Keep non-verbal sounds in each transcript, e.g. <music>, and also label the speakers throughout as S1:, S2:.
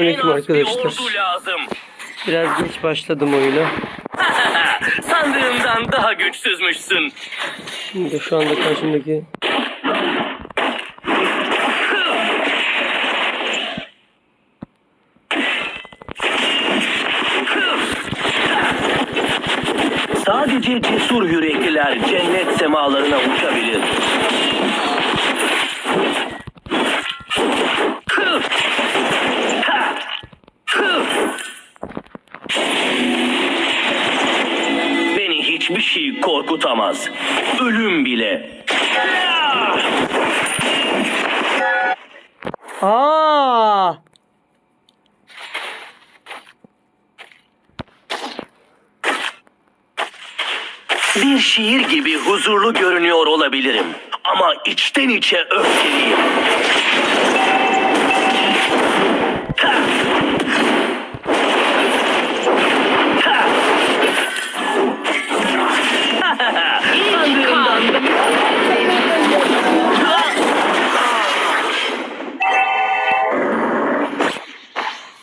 S1: Aleyküm
S2: az bir
S1: arkadaşlar.
S2: lazım.
S1: Biraz geç başladım oyuna. <laughs>
S2: Sandığımdan daha güçsüzmüşsün.
S1: Şimdi şu anda karşımdaki
S2: Sadece cesur yürekliler cennet semalarına uçabilir. Bir şiir gibi huzurlu görünüyor olabilirim. Ama içten içe öfkeliyim.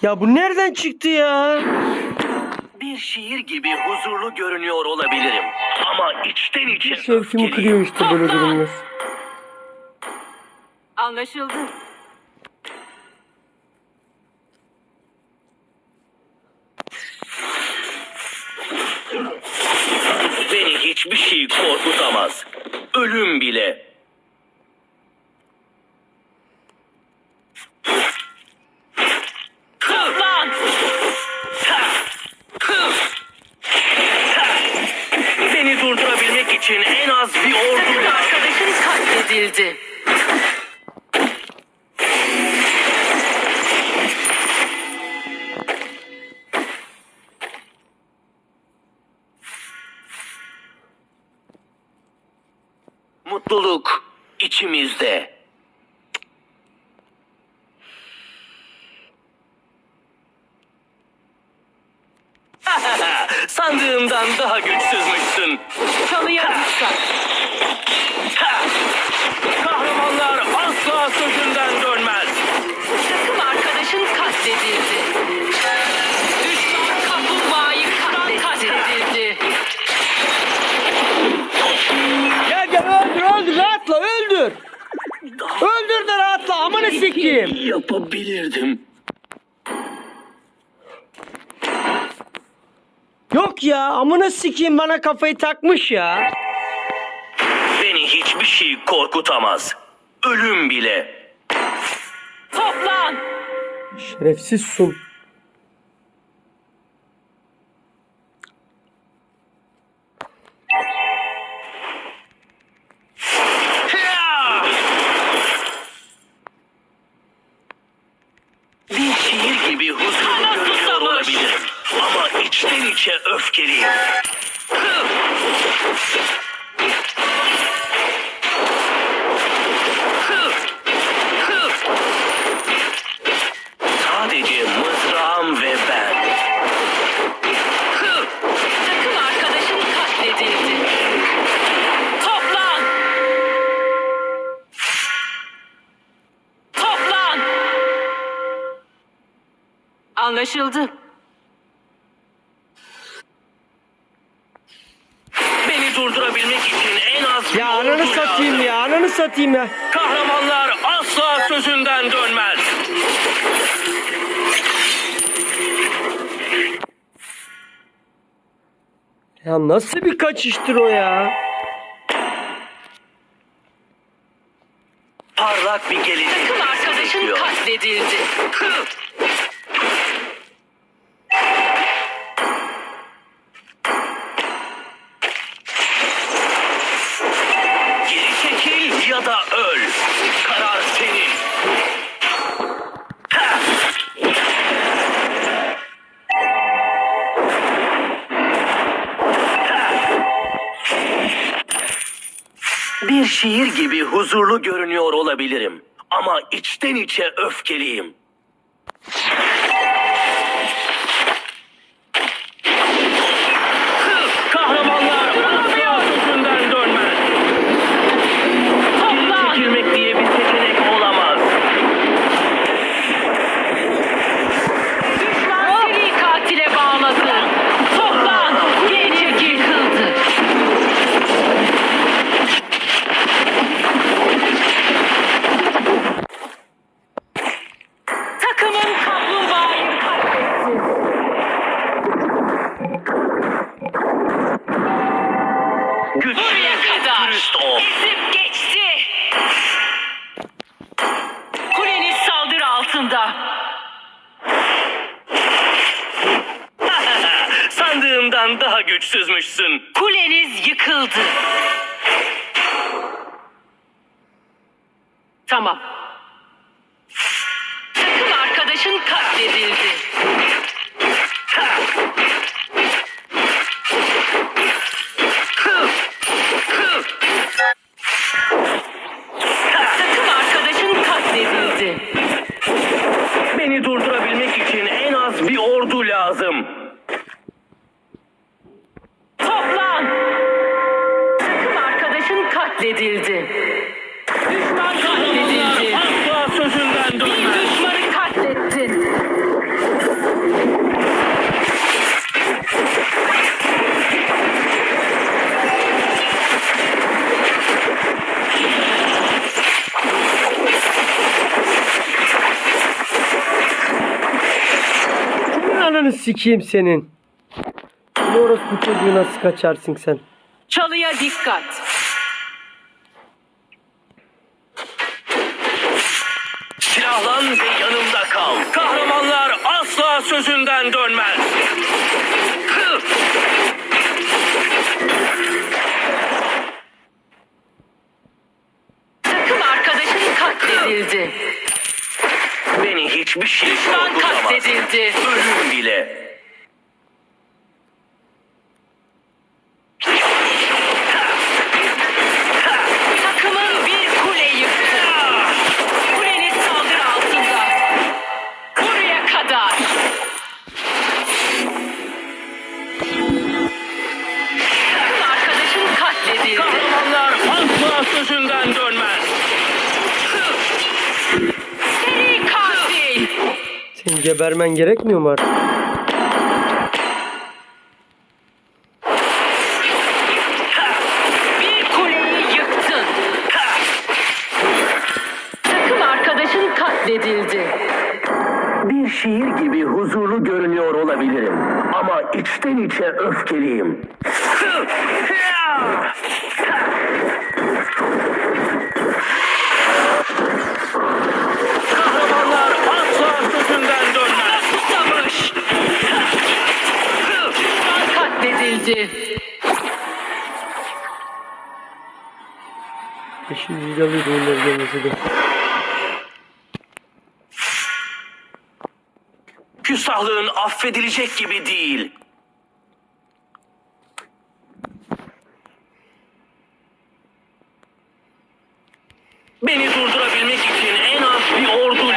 S1: Ya bu nereden çıktı ya?
S2: Bir şiir gibi huzurlu görünüyor olabilirim. Ama içten içe
S1: Şevkimi
S2: öfkeliyim.
S1: kırıyor işte böyle durumlar.
S3: Anlaşıldı.
S2: Beni hiçbir şey korkutamaz. Ölüm bile.
S3: Toplan!
S2: Beni durdurabilmek için en az bir ordu.
S3: Arkadaşın katledildi.
S2: Mutluluk içimizde.
S1: Yok ya amına sikeyim bana kafayı takmış ya.
S2: Beni hiçbir şey korkutamaz. Ölüm bile.
S3: Toplan!
S1: Şerefsiz sun.
S2: İçten içe öfkeliyim. Sadece mızrağım ve ben.
S3: Takım arkadaşın katledildi. Toplan! Toplan! Anlaşıldı.
S2: Beni durdurabilmek için en az bir
S1: Ya ananı
S2: ordu
S1: satayım
S2: lazım.
S1: ya ananı satayım ya.
S2: Kahramanlar asla sözünden dönmez.
S1: Ya nasıl bir kaçıştır o ya?
S2: Parlak bir gelecek.
S3: Takım arkadaşın katledildi.
S2: Şiir gibi huzurlu görünüyor olabilirim. Ama içten içe öfkeliyim.
S3: Yıkıldı. Tamam. Takım arkadaşın katledildi. Takım arkadaşın katledildi.
S2: Beni durdurabilmek için en az bir ordu lazım.
S1: Ananı sikeyim senin. Ne orospu çocuğu nasıl kaçarsın sen?
S3: Çalıya dikkat.
S2: Silahlan ve yanımda kal. Kahramanlar asla sözünden dönmez.
S3: Takım arkadaşın katledildi.
S2: Beni hiçbir şey
S3: Düşman
S2: korkutamaz.
S3: katledildi.
S2: Ölüm
S1: gebermen gerekmiyor mu artık?
S3: Bir kuleyi yıktın. Takım arkadaşın katledildi.
S2: Bir şiir gibi huzurlu görünüyor olabilirim. Ama içten içe öfkeliyim.
S3: Katledildi.
S1: Yeşil vidalıydı onlar gelmesi de.
S2: Küstahlığın affedilecek gibi değil. Beni durdurabilmek için en az bir ordu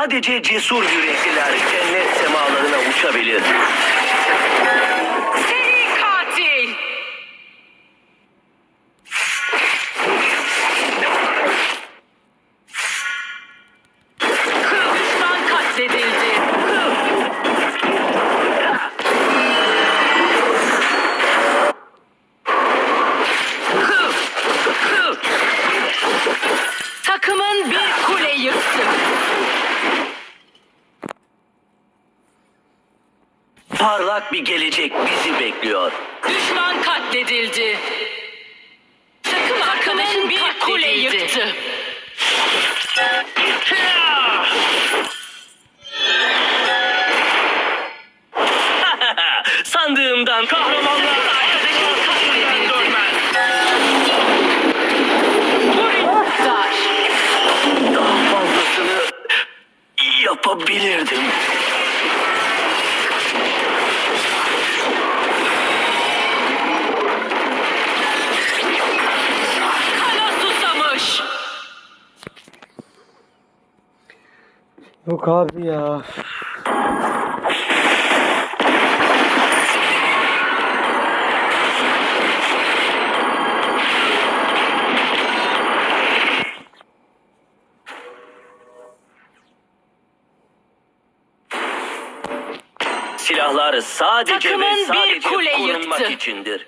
S2: Sadece cesur yürekliler cennet semalarına uçabilir.
S3: Seri katil. Düşman katledildi. Takımın bir kule yıktı.
S2: Parlak bir gelecek bizi bekliyor.
S3: Düşman katledildi.
S1: Yok abi ya.
S2: Silahlar sadece
S3: Takımın
S2: ve
S3: bir
S2: sadece
S3: kule
S2: korunmak
S3: yıktı.
S2: içindir.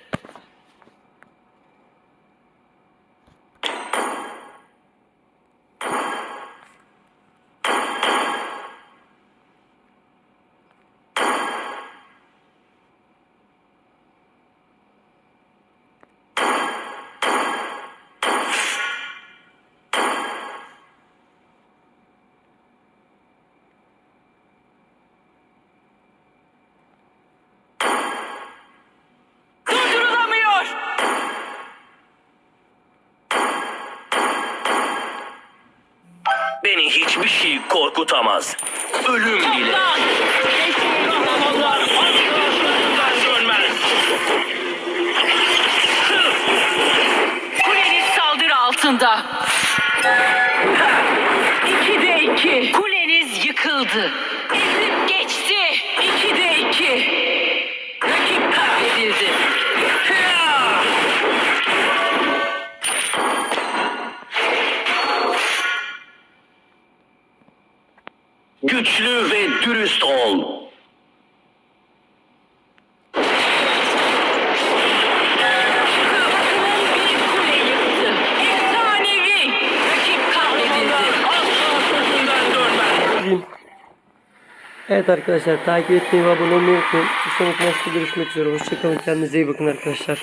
S2: Beni hiçbir şey korkutamaz. Ölüm bile.
S3: Kuleniz saldırı altında. İki de iki. Kuleniz yıkıldı.
S2: Güçlü ve dürüst ol.
S1: Evet arkadaşlar takip etmeyi abone olmayı unutmayın. Bir sonraki maçta görüşmek üzere. Hoşçakalın. Kendinize iyi bakın arkadaşlar.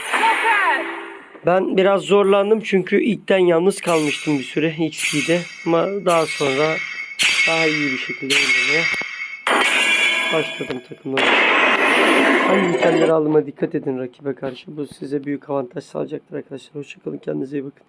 S1: Ben biraz zorlandım çünkü ilkten yalnız kalmıştım bir süre XP'de. Ama daha sonra daha iyi bir şekilde oynamaya başladım takımda. Hangi itemleri aldığıma dikkat edin rakibe karşı. Bu size büyük avantaj sağlayacaktır arkadaşlar. Hoşçakalın. Kendinize iyi bakın.